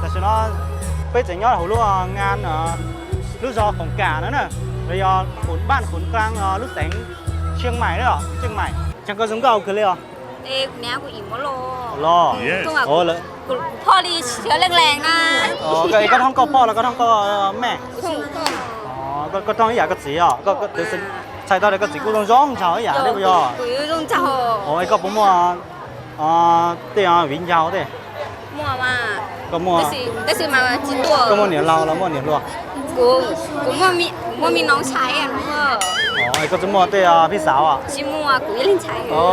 แต่ฉันว่าไปจะยอดหัวลูกงานเอ่อลูกจอของกานั่นน่ะระยองขุนบ้านขุนกลางเอ่อลูกแสงเชียงใหม่ด้วยเหรอเชียงใหม่จังก็สงเก่าคือเลยเหรอเอ้คุณน้ากูอิ่มหมดโลรอ Yes ก็แบบโอ้เลยกูพ่อดีเชื้อแรงๆนะอ๋อก็ก็ท่องก็พ่อแล้วก็ท่องก็แม่ถูกต้องอ๋อก็ก็ท่องอีกอย่างก็สีอะก็ก็เดี๋ยวฉันใช้ตอนนี้ก็สีกูต้องร้องเฉาอีกอย่างได้ไหมอะกูอยู่ตรงเจ้าโอ้ยก็ผมว่าอ่าเตี้ยวิญญาณเด้ มั่วมากก็มั่วแต่สิแต่สิมาจีตัวก็มั่วเหนียวเราแล้วมั่วเหนียวรัวกูกูมั่วมีมั่วมีน้องชายอะน้องเอออ๋อไอ้ก็จะมั่วเตี้ยพี่สาวอะชิมั่วกูยังเล่นชายอ๋อ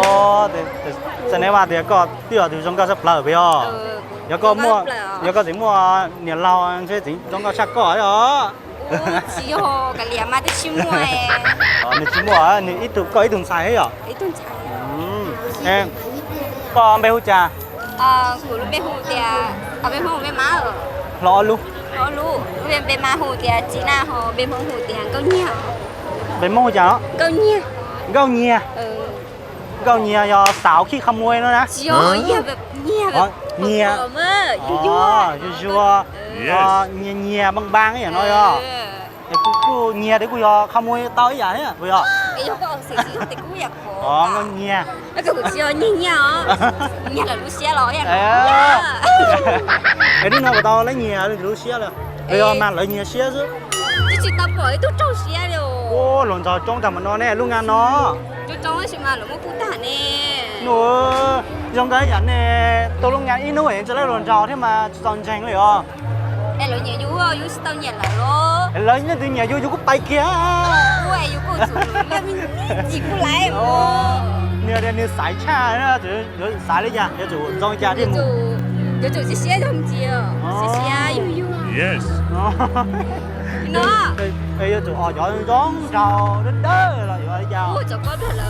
แต่แต่แสดงว่าเดี๋ยวก็เตี้ยถึงจงก็จะเปล่าไปอะเออเดี๋ยวก็มั่วเดี๋ยวก็ถึงมั่วเหนียวเราใช่ถึงจงก็ชักก่อนเหรอโอ้ชิโฮกับเหลียมาแต่ชิมั่วเองอ๋อนี่ชิมั่วนี่อีถุก็อี ถุงใส่เหรอไอ้ต้นชายอืมเอ็มก็ไม่รู้จ้าเออกูรู้เป็นหูเตียเอาเป็นหูเป็นมาเออรอลูกเขารู้เป็นเป็นมาหูเตียจีน่าฮอเป็นหูเตียก็เงียบเป็นโม่จ้าก็เงียบเก้าเงียเออเก้าเงียยอสาวขี้ขโมยแล้วนะเงียบแบบเงียบแบบเงียบเออเมื่ออ๋ยั่วอชัวร์ๆอ๋อเงียเงียบางบางๆอย่างน้อยอะเออไอ้กูกูเงียเดี๋ยวกูยอขโมยเตาอย่างเนี้ยกูยอ ไอ้ยกก็ออกเสียงสิแต่กูอยากขออ๋อก็เงียแล้วก็กูเชียวเงียบเงียบอ๋อเงียบแล้วรู้เสียหรออย่างเออไอ้นี่น้อยกว่าเตาแล้วเงียเลยรู้เสียเลยเอ้ 우와 요시 땅이야 라로 라인이 등이야 요 요거 빠이키야 우와 요거 저 라면 찍고 라이 어 nè đây nè sải cha đó chứ nó sải lấy nhà nhà chủ trong nhà đi. Mua nhà chủ chỉ xe đồng chỉ xe yêu yêu yes. Nó. bây giờ chủ họ giỏi gión trò đến đó là giỏi giàu ôi chồng có thật là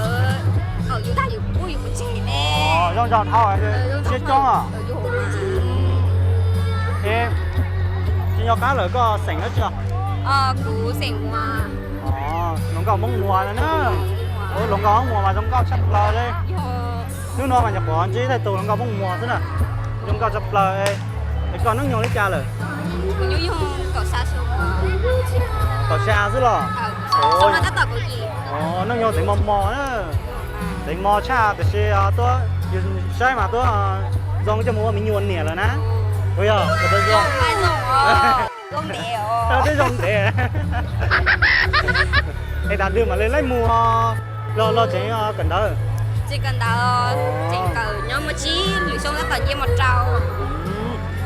ở dưới ta dưới ui cũng trẻ nè ờ giòn giòn thôi. xe tròn à em 여가 럴거 생겼 죠? 어, 구생 화. 어, 농가 먹무하는 어, 농가 먹무하 농가 잡라 래. nước nó mà nhập bọn chứ thầy tù nó bông mùa thế nè chúng ta chụp lại cái con nước nhỏ lấy cha rồi cậu xa xuống cậu xa chứ lo ôi ồ nước nhỏ tỉnh mò mò nữa tỉnh mò cha thì xe tôi sai mà tôi dòng cho mua mình nhuần nẻ rồi nè 뭐야? 나 아, con đèo tới dòng để Ê đặt đưa mà lên lấy mùa lo lo chế ờ, cần đó chỉ cần đào chỉnh cần nhau mà chí lũ sông đã cần nhiên một trâu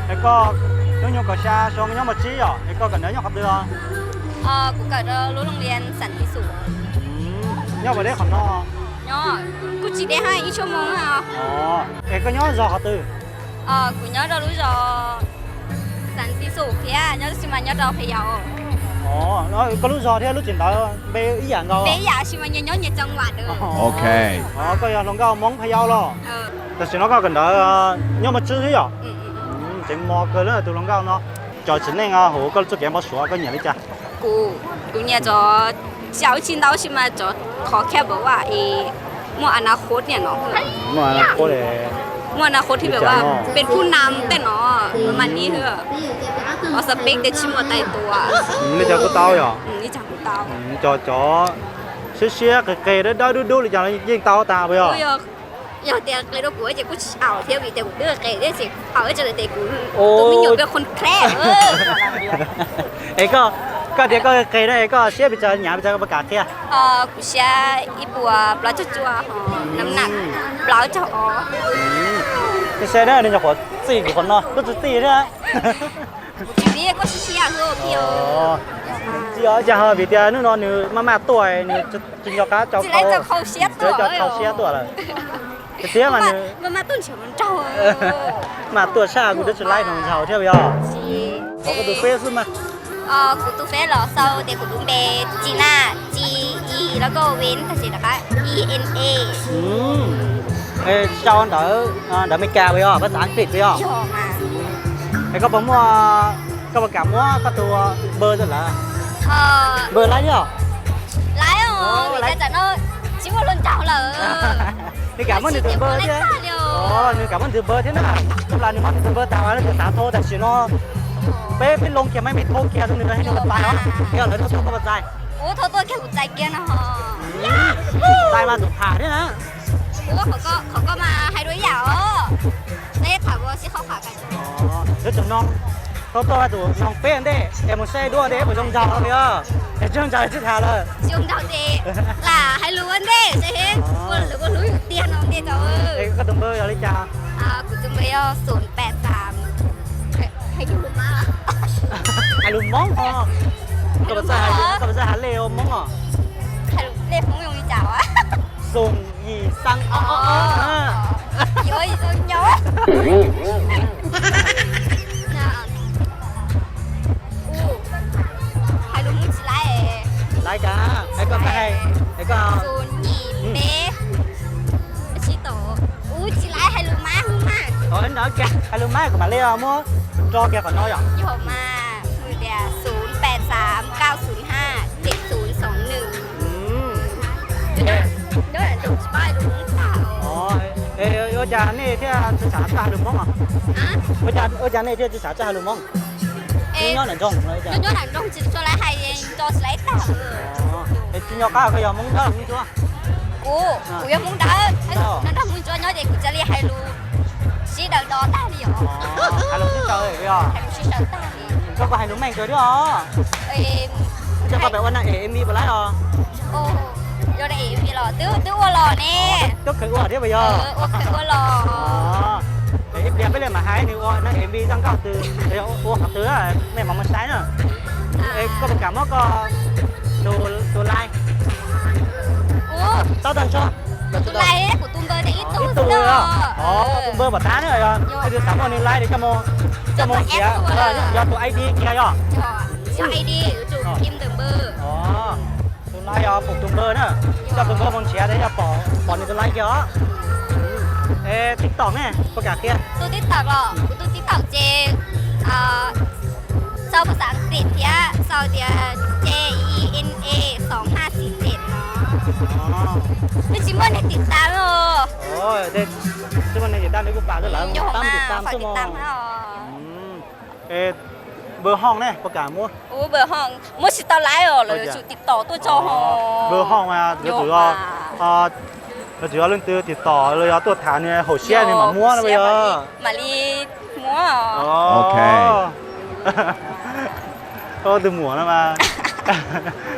Ê ừ. có nếu như có xa xong nhau mà chí à? Ê có cần đấy nhau học được không? Ờ cũng cần đó lũ long liền sẵn đi sủ nhau vào đấy học nó nhỏ cũng chỉ để hai ítชั่วโมงà ờ. từ ờ của nhớ đâu lúc giờ sẵn tí sủ thế à nhớ xin mà nhớ đâu phải giàu nó có lúc giờ thế lúc chuyển tới bé ý dạng đâu. Bé dạ xin mà nhớ nhớ nhớ trong ngoài được. Ok. Ờ có giờ lòng cao món phải giàu lo. Ừ. Thật sự nó có gần ờ, ừ, ừ, ừ. đó nhớ mà chứ thế à? Ừ. Chính mò cơ nữa từ lòng cao nó. Cho chính nên ờ, hồ có chút kém bao số có nhà đi cha. Cụ, cụ nhà cho cháu chín đâu xin mà cho khó khép bảo à, ý mua ăn khốt nhà nó. Mua ăn khốt để มวอนาคตที่แบบว่าเป็นผู้นำแต่เนาะมันนี้คือแบเอาสเปคเด็ชิมัวไตตัวนี่จะกูเต้าเหรอนี่จังกูเต้าจอจอเชี่ยเชี่ยเกย์ได้ดูดูหรือจังยิงเต้าตาไปเหรออยากเตะเลยด้วยกูจะกูเอาเที่ยวอีแต่กูเลือกเกย์ได้สิเอาไว้จะเลยเตะกูตัวไม่หยุดเป็นคนแคร์เออไอ้ก็ ก็เดี๋ยวก็เคยได้ก็เสียไปเจอหยาไปจอประกาศเที่ยเออกูเสียอีปัวปลาจัจัวหอน้ำหนักเปล่าจะอ๋อไณเสียได้เนี่ยจะขอสี่กี่คนเนาะก็จะตีนะอยู่นี่ก็เสียเออพี่เออเจ้าจะเหรอพี่เดียนู่นนอนนี่มามาตัวนี่จะจิงจอก้าเจ้าเขาจะเขาเสียตัวจะเขาเสียตัวเลยเสียมันมันมาต้นเฉียมันเจ้ามาตัวชากูจะจะไล่ของเขาเที่ยวย่อเขาก็ดูเฟซมา ได้สิเอาไอ้เจะเลยแต่กูตัวไม่อยู่เป็นคนแคร่เออ ไอ้ก็ก็เดี๋ยวก็给的ไอ้ก็เสียไปจะหยาไปจะประกาศเที่ย เออกูเชียอีปัวปลาจั่วๆหอน้ำหนักปลาจะอ๋อ 你现在你就活自己个喏，都是自己的。 ทีนี้ก็เชียเถอะพี่เออ 哦，只要然后别的那喏，你妈妈多哎，你就就叫他叫 จะได้จะเขาเชียตั 这 ว 叫靠些多了。这样嘛你。 มันมาตุ้นเฉียวมันเจ้าเออ มาตัวชากูจะไล่ของเขาเที่ยวย่อ จี เขาก็ดูเฟซมา เออกูตูเฟสเหรอเซาเด็กกูดูเบจีน่า G E แล้วก็เ ว้นภาษานะคะ E N A อืมเอ้เจ้าเด๋อเด๋อไม่แก่ไปย่อภาษาอังกฤษไปย่อย่อมาไอ้ก็บอกว่าก็ประกาศว่าก็ตัวเบอร์จะละเออเบอร์อะไรย่อไลอ๋อมีแต่จะเนอะชิวลุนเจ้าเหรอ Thì cảm ơn được từ bơ chứ Liều. Ồ, mình cảm ơn từ bơ thế nào Tức là nếu mà từ bơ tao nó từ tao thôi tại chỉ nó Bé biết lông kia mấy mày thô kia thôi nên nó hay nó bật tay đó Cái là nó không có bật tay Ủa thôi tôi kêu một tay kia nè hả? Tay mà được thả thế hả Ủa họ có họ có mà hai đứa giàu. Đây thảo vừa sẽ không phải cái. Ồ, rất chồng non Tôi tôi tụ non phê anh đấy Em một xe đua đấy, một trong giàu kìa Để trong giàu chứ thả rồi Dùng đầu thì là hai lúa đấy sẽ hết. Quân lúa quân lúa tiền không tiền đâu. Đây có tầm bơ rồi lấy chào À, của chúng bây giờ ศูนย์แปดสาม 멍어กับภาษากับภาษาเลวมองอะ还那朋友你ว啊？ส่งยี่ซังอ๋ออ๋ออ๋ออ่า有一种鸟啊。那，哦，还弄不起来哎。รายการไอ้ก็ไปไอ้ก็เอา做你呗。是的，我起来还弄蛮好嘛，ขอให้น้องแกใครรู้ไหมกับมาเลวมั้งรอแกก่อนน้อยอะ以后嘛。ือเดียศูนย์แปดสามเก้าศูนย์ห้าเจ็ดศูนย์สองหนึ่ง Ừm เดี๋ยวเดี๋ยวเดี๋ยวจะไปรู้เปล่า Ồ Ê ơ chà này thế chứ xả cho hai lùm móng à อะ Ơ chà ơ chà này thế chứ xả cho hai lùm móng เอ๊ะ Chứ nhó là trong Lấy ย้ chà อนย้อนหลังตรงจิตตัวไรไฮเองจอสไลด์ต่าง Ồ Ê chứ nhó cao cái giờ móng đó là không chúa กูกูยังมุ่งเดินนั่นถ้ามึงจอย้อนเด็กกูจะเรียกไฮรูชีเดินดอต้าเดียว Ồ Hai lùm chứ trời kìa ไฮรูชีเดินต้า เดียว Cho có hai lùm manh chơi đó เอ็ม Cho có bé ơn này em đi bà lái à โอ้ยอดเอ็มพี่หล่อตื้อตื้อวัวหล่อแน่ Tức khởi quả thế bây เอ giờ อวัวเคยวัวหล่อ Ờ. Đấy, em đẹp với lên mà hái thì gọi nó em đi răng cọc từ đấy ô học tứ à mẹ mà mình sái nữa Ê, có một cảm giác có đồ đồ like โอ้ tao tặng cho ตุ้ไลเนี่ยกูตุ้มเบอร์ได้อีตู้ ít สุ tù ด rồi ยอ à ồ cũng bơ bảo tá nữa rồi cái đứa sáng hôm nay like để cho mô cho mô Cho kia tụi em Ờ, tụi do tụi ID kia rồi จอจอไอดีจู่พิมพ์ถึงเบอร์ ồ tụi like rồi phục tụi bơ nữa cho tụi bơ môn chia đấy cho bỏ bỏ những tụi like kia ê tiktok nè có cả kia ตู้ติ๊กต็อกหรอกูตู้ติ๊กต็อกเจเอ่อเซาภาษาอังกฤษเนี่ยเซา นาะ Ờ. นี่จิมเมอร์เนี่ยติดตามเหรอ ôi đây chứ mà này chỉ đang đấy cũng bảo rất là โยก tam มา từ tam ฝาก chứ ติด mà ตามให้หรอเออเบอร์ห้องเนี่ยประกาศมั่วโอ้เบอร์ห้องมื่อสิตาไลน์เหรอเลยจู่ติดต่อตัวจอหอเบอร์ห้องมาเดี๋ยวถือว่าอ่าเดี๋ยวถือว่าเรื่องตื้อติดต่อเลยเอาตัวฐานเนี่ยโหเชี่ยเนี่ยหมามั่วนะเว้ยมาลีมั่วอ๋อโอเคก็ từ mùa nó mà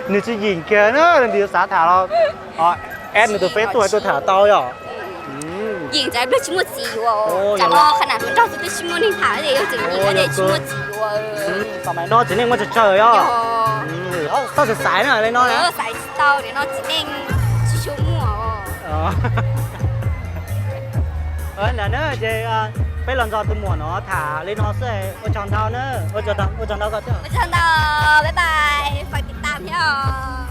nếu chỉ nhìn kia nữa thì điều xá thả nó ờ em từ phép tuổi tôi thả to rồi หญิงใจเป็น ชิโมจิวะโอ้จะรอขนาดมันเราจะเป็นชิโมนิถาเลยยังจะมีอะไรชิโมจิวะต่อไปนอกจากนี้มันจะเจออะโยเอ้าต้องจะสายหน่อยเลยเอน้อยนะอสายสตาร์เดี๋ยวเราจะเด้งชิชูมัว Ờ. ờ là nữa chị à, bây lần giờ từ mùa nó thả lên nó sẽ ở trong thao nữa ở trong thao ở trong thao có chứ ไปเจอกันต่อบ๊ายบายฝากติดตามพี่อ๋อ